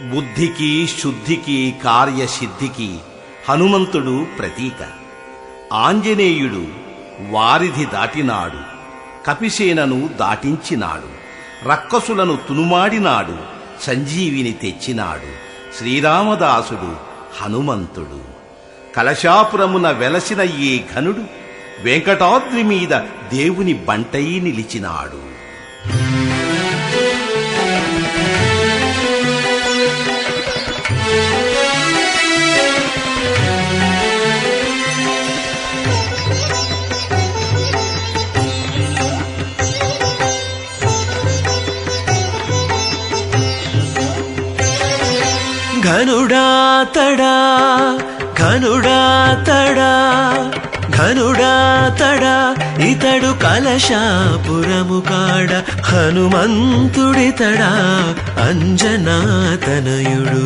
బుద్ధికి శుద్ధికి కార్యసిద్ధికి హనుమంతుడు ప్రతీక. ఆంజనేయుడు వారిధి దాటినాడు కపిసేనను దాటించినాడు రక్కసులను తునుమాడినాడు సంజీవిని తెచ్చినాడు శ్రీరామదాసుడు హనుమంతుడు. కలశాపురమున వెలసిన ఈ ఘనుడు వెంకటాద్రి మీద దేవుని బంటై నిలిచినాడు. ఘనుడాతడా ఘనుడాతడా ఘనుడాతడా ఇతడు కలశాపురము కాడ హనుమంతుడితడా అంజనాతనయుడు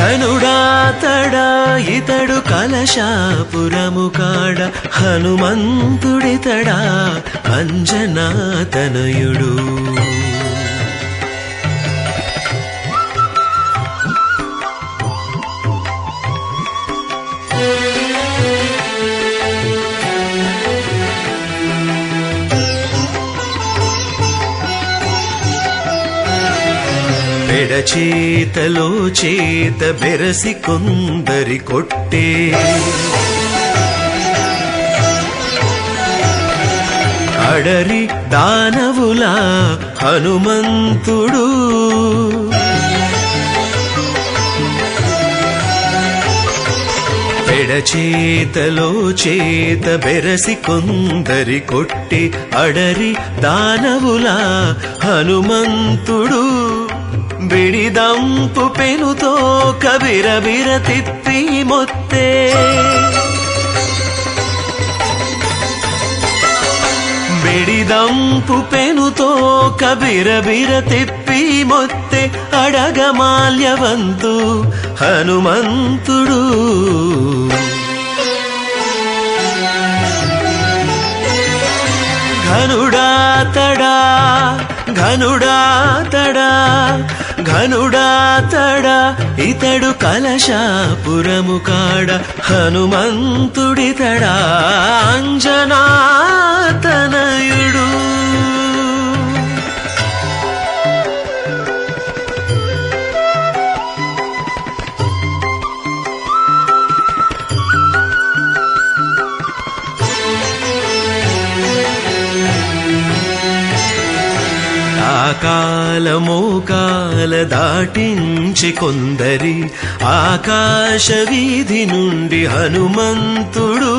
ఘనుడాతడా ఇతడు కలశాపురము కాడ హనుమంతుడితడా అంజనాతనయుడు పెడచేతలో చేత బెరసి కొందరి కొట్టే. అడరి దానవులా హనుమంతుడు. ఎడచేతలో చేత బెరసి కొందరి కొట్టి అడరి దానవులా హనుమంతుడు. బిడిదంపు పెనుతో కబిరబిర తిప్పి మొత్తే. బిడిదంపు పెనుతో కబిరబిర తిప్పి మొత్తె. అడగమాల్యవంతు హనుమంతుడు. ఘనుడా తడా ఘనుడా తడా ఘనుడా తడా ఇతడు కలశాపురము కాడ హనుమంతుడితడా ఆకాలమోకాల దాటించి కొందరి ఆకాశ వీధి నుండి హనుమంతుడు.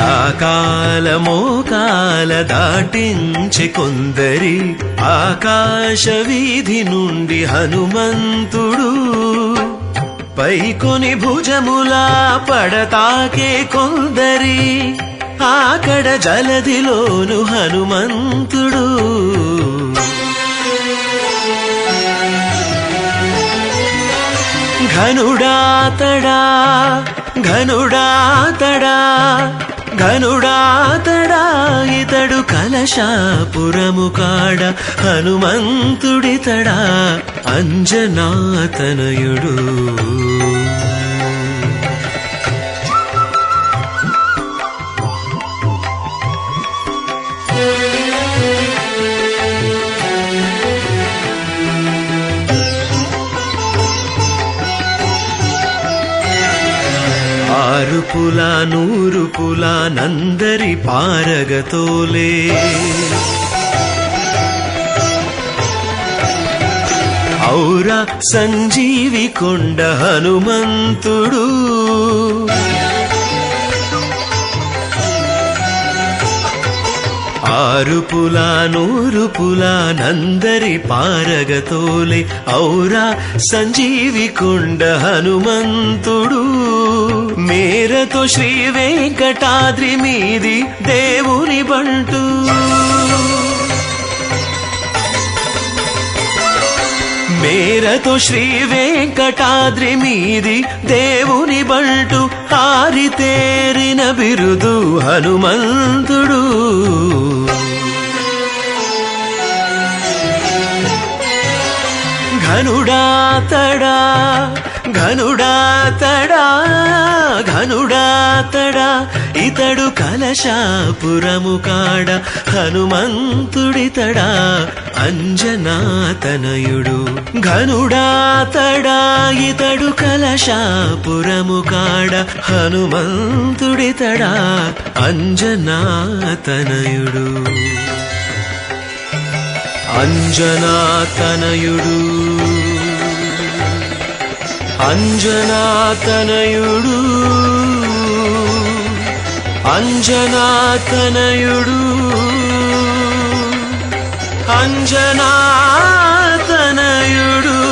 ఆకాలమోకాల దాటించి కొందరి ఆకాశ వీధి నుండి హనుమంతుడు. పైకొని భుజములా పడతాకే కొందరి ఆకడ జలదిలోను హనుమంతుడు. ఘనుడాతడా ఘనుడాతడా ఘనుడాతడా ఇతడు కలశాపురము కాడ హనుమంతుడితడా అంజనాతనయుడు. అరుపుల నూరుపుల నందరి పారగతోలే. ఔరా సంజీవి కొండ హనుమంతుడు. ఆరుపుల నూరుపుల నందరి పారగతోలే. ఔరా సంజీవి కొండ హనుమంతుడు. మేరతో శ్రీ వెంకటాద్రి మీది దేవుని బంటు. మేరతో శ్రీ వెంకటాద్రి మీది దేవుని బంటు. ఆరితేరిన బిరుదు హనుమంతుడు. ఘనుడా తడా ఘనుడాతడా ఘనుడాతడా ఇతడు కలశాపురము కాడ హనుమంతుడితడా అంజనాతనయుడు ఘనుడాతడా ఇతడు కలశాపురము కాడ హనుమంతుడితడా అంజనాతనయుడు అంజనాతనయుడు అంజనాతనయుడు. అంజనాతనయుడు. అంజనాతనయుడు.